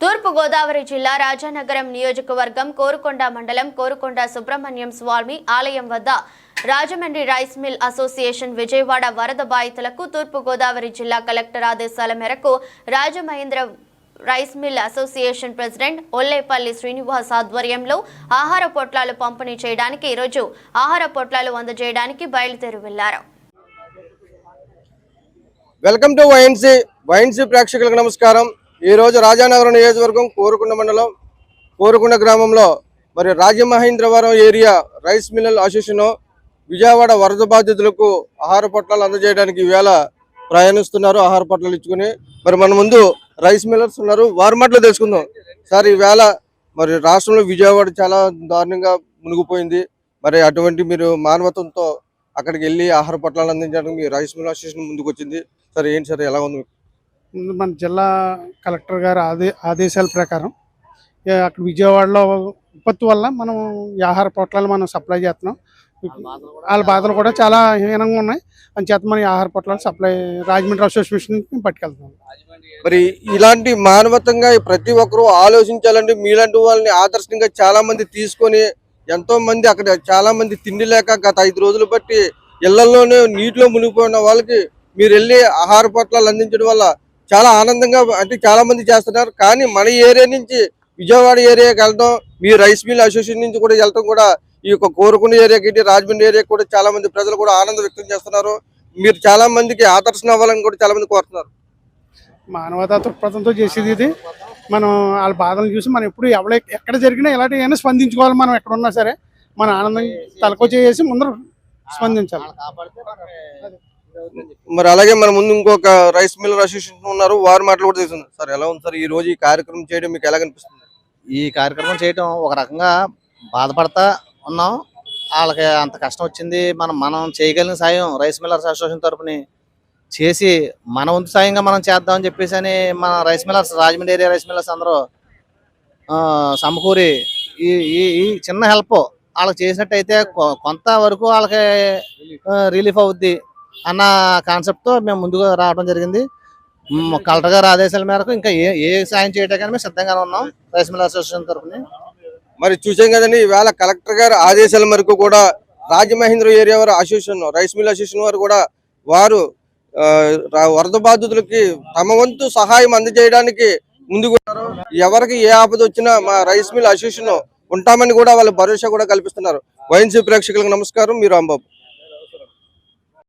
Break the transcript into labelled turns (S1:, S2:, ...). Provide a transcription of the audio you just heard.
S1: తూర్పు గోదావరి జిల్లా రాజానగరం నియోజకవర్గం కోరుకొండ మండలం కోరుకొండ సుబ్రహ్మణ్యం స్వామి ఆలయం వద్ద Rajahmundry rice mill association Vijayawada వరద బాధితులకు తూర్పుగోదావరి జిల్లా కలెక్టర్ ఆదేశాల మేరకు Rajamahendra rice mill association president Ollepalli Srinivas ఆధ్వర్యంలో ఆహార పొట్లాలు పంపిణీ చేయడానికి ఈరోజు ఆహార పొట్లాలు అందజేయడానికి బయలుదేరి వెళ్ళారు.
S2: వెల్కమ్ టు వైఎన్సీ వైఎన్సీ ప్రేక్షకులకు నమస్కారం. ఈ రోజు రాజానగరం నియోజకవర్గం కోరుకుండ మండలం కోరుకుండ గ్రామంలో మరి Rajamahendravaram area rice miller association Vijayawada వరద బాధితులకు ఆహార పొట్లాలు అందజేయడానికి వేళ ప్రయాణిస్తున్నారు ఆహార పొట్లాలు ఇచ్చుకుని. మరి మన ముందు రైస్ మిల్లర్స్ ఉన్నారు వారి మాటలు తెలుసుకుందాం. సార్ ఈవేళ మరి రాష్ట్రంలో విజయవాడ చాలా దారుణంగా మునిగిపోయింది. మరి అటువంటి మీరు మానవత్వంతో అక్కడికి వెళ్ళి ఆహార పొట్లాలు అందించడానికి రైస్ మిల్ అసోసియేషన్ ముందుకు వచ్చింది సార్ ఏంటి సార్ ఎలా ఉంది?
S3: మన జిల్లా కలెక్టర్ గారి ఆదే ఆదేశాల ప్రకారం అక్కడ విజయవాడలో ఉత్పత్తి వల్ల మనం ఆహార పొట్లాలు మనం సప్లై చేస్తున్నాం. వాళ్ళ బాధలు కూడా చాలా హీనంగా ఉన్నాయి. అంచేత మనం ఆహార పొట్లాలు సప్లై రాజమండ్రి అసోసియేషన్ పట్టుకెళ్తున్నాం.
S2: మరి ఇలాంటి మానవతంగా ప్రతి ఒక్కరూ ఆలోచించాలంటే మీలాంటి వాళ్ళని ఆదర్శంగా చాలా మంది తీసుకొని ఎంతో మంది అక్కడ చాలా మంది తిండి లేక గత ఐదు రోజులు బట్టి ఇళ్ళలోనే నీటిలో మునిగిపోయిన వాళ్ళకి మీరు వెళ్ళి ఆహార పొట్లాలు అందించడం వల్ల చాలా ఆనందంగా అంటే చాలా మంది చేస్తున్నారు. కానీ మన ఏరియా నుంచి విజయవాడ ఏరియాకి వెళ్ళడం మీ రైస్ మిల్ అసోసియేషన్ నుంచి కూడా వెళ్ళడం కూడా ఈ యొక్క కోరుకున్న ఏరియాకి రాజమండ్రి ఏరియాకి కూడా చాలా మంది ప్రజలు కూడా ఆనందం వ్యక్తం చేస్తున్నారు. మీరు చాలా మందికి ఆదర్శన అవ్వాలని కూడా చాలా మంది కోరుతున్నారు.
S3: మానవతా దృక్పథంతో చేసేది ఇది. మనం వాళ్ళ బాధలు చూసి మనం ఎప్పుడు ఎవడ ఎక్కడ జరిగినా ఎలాంటి అయినా స్పందించుకోవాలి మనం ఎక్కడ ఉన్నా సరే. మన ఆనందం తలకో చేసి ముందర స్పందించాలి.
S2: మరి అలాగే మన ముందు ఇంకొక రైస్ మిల్లర్ అసోసియేషన్ ఉన్నారు వారి మాటలు కూడా తెలుస్తుంది సార్ ఎలా ఉంది సార్ ఈ రోజు ఈ కార్యక్రమం చేయడం? మీకు ఎలా కనిపిస్తుంది?
S4: ఈ కార్యక్రమం చేయటం ఒక రకంగా బాధపడతా ఉన్నాం. వాళ్ళకి అంత కష్టం వచ్చింది. మనం మనం చేయగలిగిన సాయం రైస్ మిల్లర్స్ అసోసియేషన్ తరఫుని చేసి మన వంతు సాయంగా మనం చేద్దామని చెప్పేసి అని మన rice millers Rajahmundry area rice millers అందరూ ఆ, సమకూరి ఈ ఈ ఈ చిన్న హెల్ప్ వాళ్ళకి చేసినట్టయితే కొ- వాళ్ళకి రిలీఫ్ అవుద్ది. అన్న కాన్సెప్ట్తో మేము ముందుగా రావడం జరిగింది. కలెక్టర్ గారి ఆదేశాల మేరకు ఇంకా ఏ ఏ సాయం చేయడానికి మేము సిద్ధంగానే ఉన్నాం. రైస్ మిల్ అసోసియేషన్ తరఫున.
S2: మరి చూసాం కదండి ఈవేళ కలెక్టర్ గారి ఆదేశాల మేరకు కూడా రాజమహేంద్ర ఏరియా వారి అసోసియేషన్ రైస్ మిల్ అసోసియేషన్ వారు కూడా వారు వరద బాధితులకి తమ వంతు సహాయం అందజేయడానికి ముందుకు ఎవరికి ఏ ఆపద వచ్చినా మా రైస్ మిల్ అసోసియేషన్ ఉంటామని కూడా వాళ్ళ భరోసా కూడా కల్పిస్తున్నారు. వైఎన్సీ ప్రేక్షకులకు నమస్కారం. మీరు అంబాబు